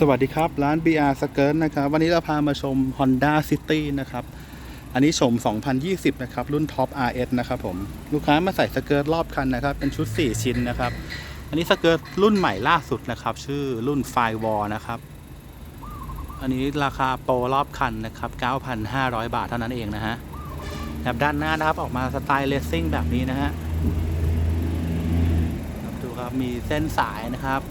สวัสดีครับ ร้าน BR Skirt นะครับ วันนี้เราพามาชม Honda City นะครับ อันนี้ชม 2020 นะครับ รุ่น Top RS นะครับผม ลูกค้ามาใส่สเกิร์ตรอบคันนะครับ เป็นชุด 4 ชิ้นนะครับ อันนี้สเกิร์ตรุ่นใหม่ล่าสุดนะครับ ชื่อรุ่น Firewall นะครับ อันนี้ราคาโปรรอบคันนะครับ 9,500 บาทเท่านั้นเองนะฮะแถบด้านหน้านะครับ ออกมาสไตล์เลสซิ่งแบบนี้นะฮะดูครับ มีเส้นสายนะครับ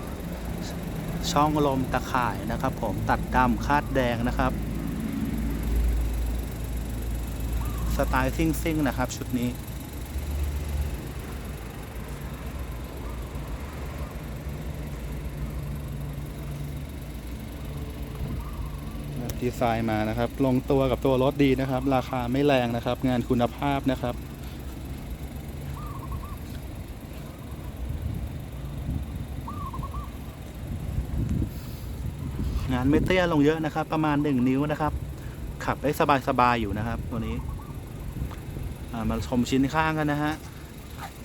ช่องลมตะข่ายนะครับ ผมตัดดำคาดแดงนะครับ สไตล์ซิ่งซิ่งๆนะครับ ชุดนี้ ดีไซน์มานะครับ ลงตัวกับตัวรถดีนะครับ ราคาไม่แรงนะครับ งานคุณภาพนะครับ งานไม่เตี้ยลงเยอะนะครับ ประมาณ1นิ้วนะครับ ขับได้สบายๆอยู่นะครับ ตัวนี้ามาชมชิ้นข้างกันนะฮะ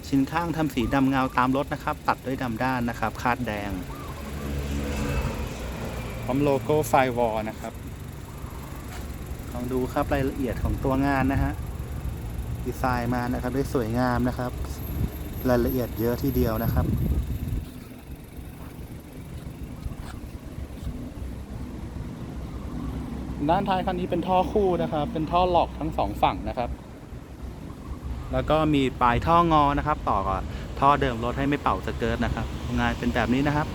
ชิ้นข้างทำสีดำเงาตามรถนะครับ ตัดด้วยดำด้านนะครับ คาดแดงพร้อมโลโก้ไฟวอลนะครับลองดูครับรายละเอียดของตัวงานนะฮะดีไซน์มานะครับได้สวยงามนะครับ รายละเอียดเยอะทีเดียวนะครับ ด้านท้ายคันนี้เป็นท่อคู่นะครับ เป็นท่อหลอกทั้งสองฝั่งนะครับ แล้วก็มีปลายท่องอนะครับ ต่อกับท่อเดิมรถให้ไม่เป่าสเกิร์ตนะครับงานเป็นแบบนี้นะครับ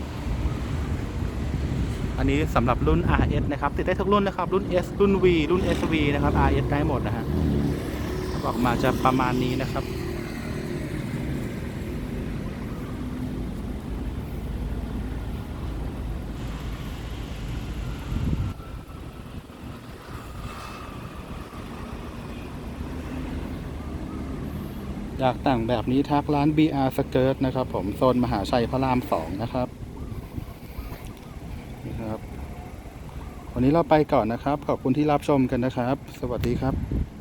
อันนี้สำหรับรุ่น RS นะครับ ติดได้ทุกรุ่นนะครับ รุ่น S รุ่น V รุ่น SV นะครับ RS ได้หมดนะฮะออกมาจะประมาณนี้นะครับ อยากแต่งแบบนี้ทักร้าน BR Skirt นะครับผมโซนมหาชัยพระรามสองนะครับนี่ครับ วันนี้เราไปก่อนนะครับ ขอบคุณที่รับชมกันนะครับ สวัสดีครับ